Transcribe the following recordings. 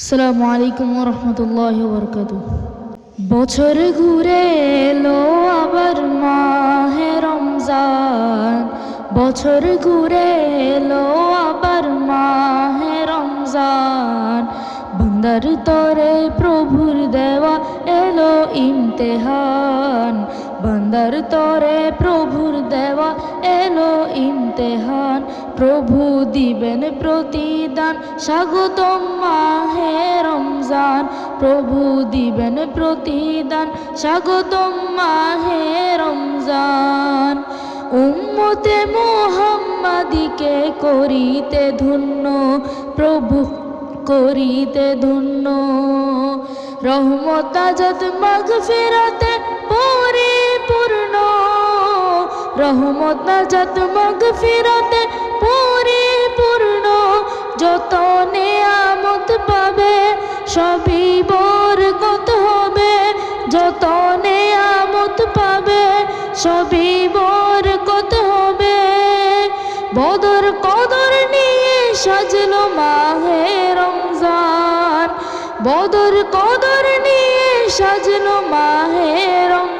আসসালামু আলাইকুম রহমতুল্লাহ বরকাত বছর ঘুরে এলো আবার মাহে রমজান। বছর ঘুরে এলো আবার মাহে রমজান। বন্দার তরে প্রভুর দেওয়া এলো ইমতেহান। বন্দার তরে প্রভুর দেওয়া এলো ইমতেহান। প্রভু দিবেন প্রতিদান, স্বাগতম মাহে রমজান। প্রভু দিবেন প্রতিদান, স্বাগতম মাহে রমজান। উম্মতে মোহাম্মদিকে করিতে ধন্য, প্রভু করিতে ধন্য। রহমত আজাদ মাঘ ফেরাতে পরিপূর্ণ। রহমত আজাদ মাঘ ফেরাতে যত নেয়ামত পাবে, সবই বরকত হবে। যত নেয়ামত পাবে, সবই বরকত হবে। বদর কদর নিয়ে সাজলো মাহে রমজান। বদর কদর নিয়ে সাজলো মাহে রমজান।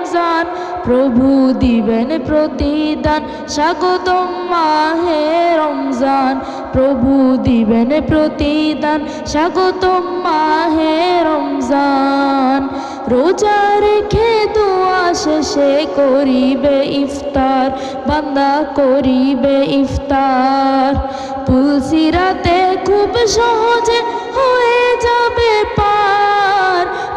প্রভু দিবেন প্রতিদান, স্বাগতম মাহে রমজান। প্রভু দিবেন প্রতিদান, স্বাগতম মাহে রমজান। রোজা রেখে দোয়া শেষে করিবে ইফতার, বান্দা করিবে ইফতার। তুলসিরাতে খুব সহজে হয়ে যাবে পার।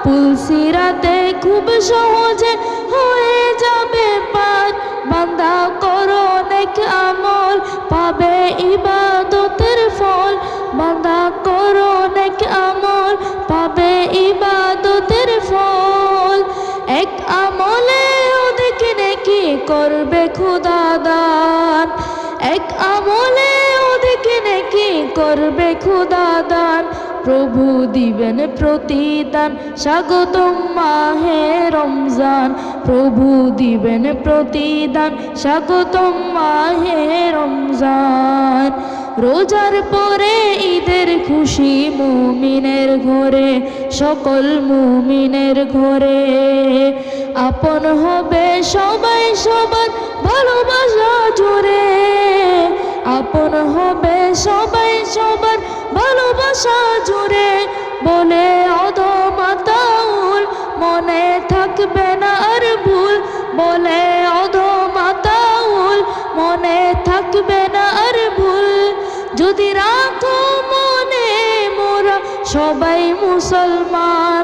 তুলসিরাতে খুব সহজে হয়ে যাবে পার। বান্দা করো নেক আমল, পাবে ইবাদতের ফল। বান্দা করো নেক আমল, পাবে ইবাদতের ফল। এক আমলে অধিক নেকি করবে খুদা দান এক আমলে অধিক নেকি করবে খুদা দান প্রভু দিবেন প্রতিদান। স্বাগতম মাহে রমজান। প্রভু দিবেন প্রতিদান। স্বাগতম মাহে রমজান। রোজার পরে ঈদের খুশি মুমিনের ঘরে, সকল মুমিনের ঘরে। আপন হবে সবাই সবার ভালোবাসা জুড়ে আপন হবে সবাই সবার ভালোবাসা জুড়ে বলে অধমাতাউল মনে থাকবে না আর ভুল। বলে অধমাতাউল মনে থাকবে না আর ভুল। যদি রাখো মনে মোরা সবাই মুসলমান।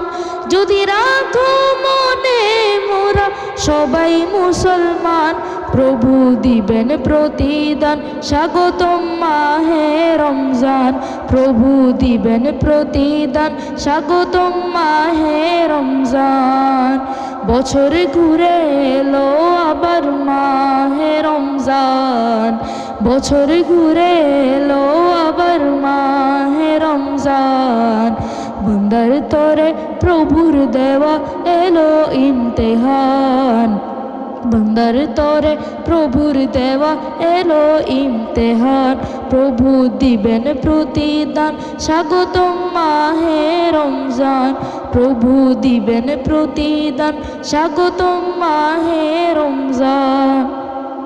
যদি রাখো মনে মোরা সবাই মুসলমান। প্রভু দিবেন প্রতিদান, স্বাগতম মাহে রমজান। প্রভু দিবেন প্রতিদান, স্বাগতম মাহে রমজান। বছর ঘুরে এলো আবার মাহে রমজান। বছর ঘুরে এলো আবার মাহে রমজান। বন্দার তরে প্রভুর দেওয়া এলো ইমতেহান। বন্দার তরে প্রভুর দেওয়া এলো ইমতেহান। প্রভু দিবেন প্রতিদান, স্বাগতম মাহে রমজান। প্রভু দিবেন প্রতিদান, স্বাগতম মাহে রমজান।